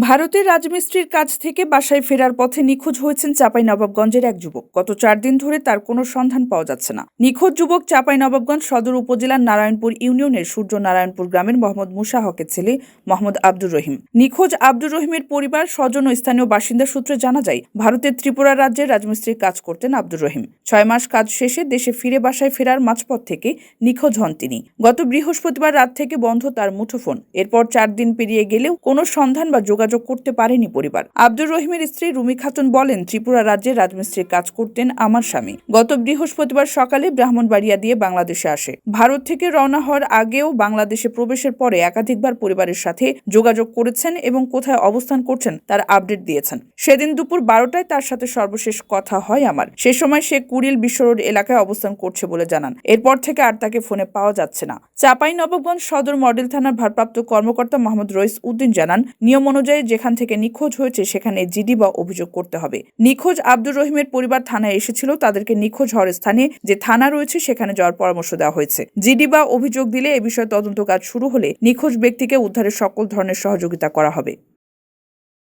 ভারতের রাজমিস্ত্রির কাজ থেকে বাসায় ফেরার পথে নিখোঁজ হয়েছেন চাপাই নবাবগঞ্জের এক যুবক। গত চার দিন ধরে তার কোনো সন্ধান পাওয়া যাচ্ছে না। নিখোঁজ যুবক চাপাই নবাবগঞ্জ সদর উপজেলার নারায়ণপুর ইউনিয়নের সূর্য নারায়ণপুর গ্রামের মোহাম্মদ মুসা হকের ছেলে মোহাম্মদ আব্দুর রহিম। নিখোঁজ আব্দুর রহিমের পরিবার, স্বজন ও স্থানীয় বাসিন্দা সূত্রে জানা যায়, ভারতের ত্রিপুরা রাজ্যের রাজমিস্ত্রির কাজ করতেন আব্দুর রহিম। ছয় মাস কাজ শেষে দেশে ফিরে বাসায় ফেরার মাঝপথ থেকে নিখোঁজ হন তিনি। গত বৃহস্পতিবার রাত থেকে বন্ধ তার মুঠোফোন। এরপর চার দিন পেরিয়ে গেলেও কোনো সন্ধান বা যোগাযোগ করতে পারেনি পরিবার। আব্দুর রহিমের স্ত্রী রুমি খাতুন বলেন, ত্রিপুরা রাজ্যে রাজমিস্ত্রির কাজ করতেন আমার স্বামী। গত বৃহস্পতিবার সকালে ব্রাহ্মণবাড়িয়া দিয়ে বাংলাদেশে আসে। ভারত থেকে রওনা হওয়ার আগেও বাংলাদেশে প্রবেশের পরে একাধিকবার পরিবারের সাথে যোগাযোগ করেছেন এবং কোথায় অবস্থান করছেন তার আপডেট দিয়েছেন। সেদিন দুপুর বারোটায় তার সাথে সর্বশেষ কথা হয় আমার। সে সময় সে কুড়িল বিশ্ব রোড এলাকায় অবস্থান করছে বলে জানান। এরপর থেকে আর তাকে ফোনে পাওয়া যাচ্ছে না। চাপাই নবাবগঞ্জ সদর মডেল থানার ভারপ্রাপ্ত কর্মকর্তা মোহাম্মদ রইস উদ্দিন জানান, নিয়ম অনুযায়ী যেখান থেকে নিখোঁজ হয়েছে, সেখানে জিডি বা অভিযোগ করতে হবে। নিখোঁজ আব্দুর রহিমের পরিবার থানায় এসেছিল, তাদেরকে নিখোঁজ হওয়ার স্থানে যে থানা রয়েছে, সেখানে যাওয়ার পরামর্শ দেওয়া হয়েছে। জিডি বা অভিযোগ দিলে এ বিষয়ে তদন্ত কাজ শুরু হলে নিখোঁজ ব্যক্তিকে উদ্ধারের সকল ধরনের সহযোগিতা করা হবে।